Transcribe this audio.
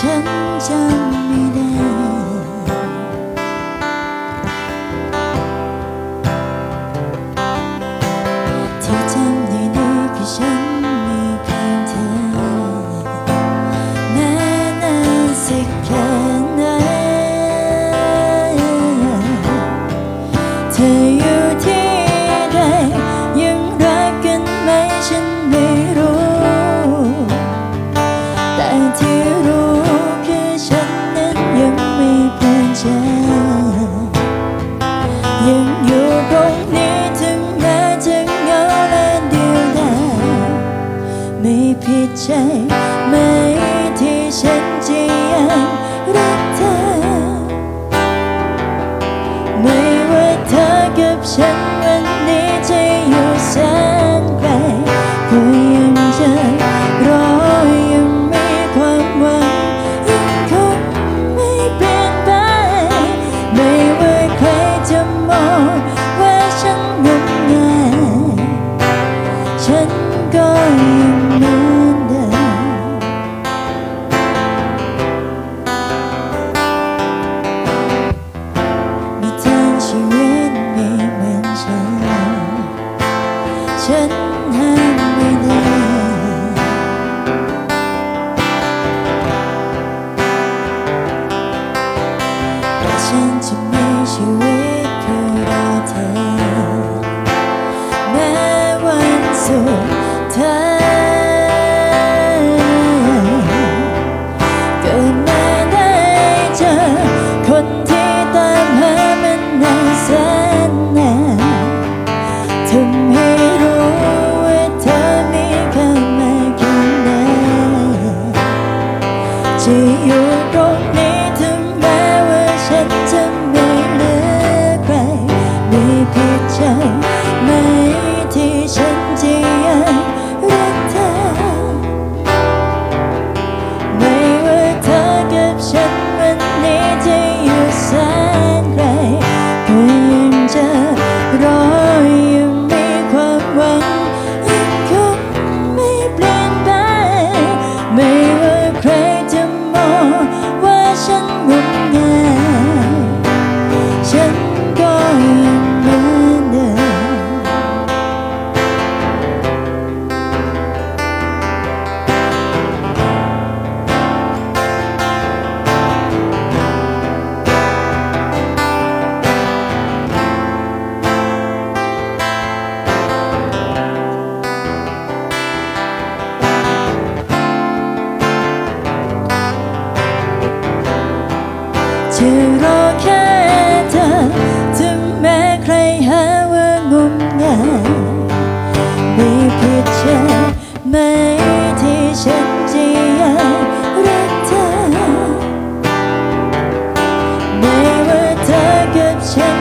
真。假 ยังอยู่ตรงนี้ถึงแม้จะเหงาและเดียวดายไม่ผิดใจไหมที่ฉันจะยังรักเธอ ไม่ว่าเธอกับฉัน 괜찮으니 Listen to me, she wicked all day 내 완성 다 ที่อยู่ตรงนี้ ที่รอแค่เธอ ถึงแม้ใครหาว่างมงายมีผิดใช่ไหมที่ฉันจยังรักเธอ ไม่ว่าเธอกับฉัน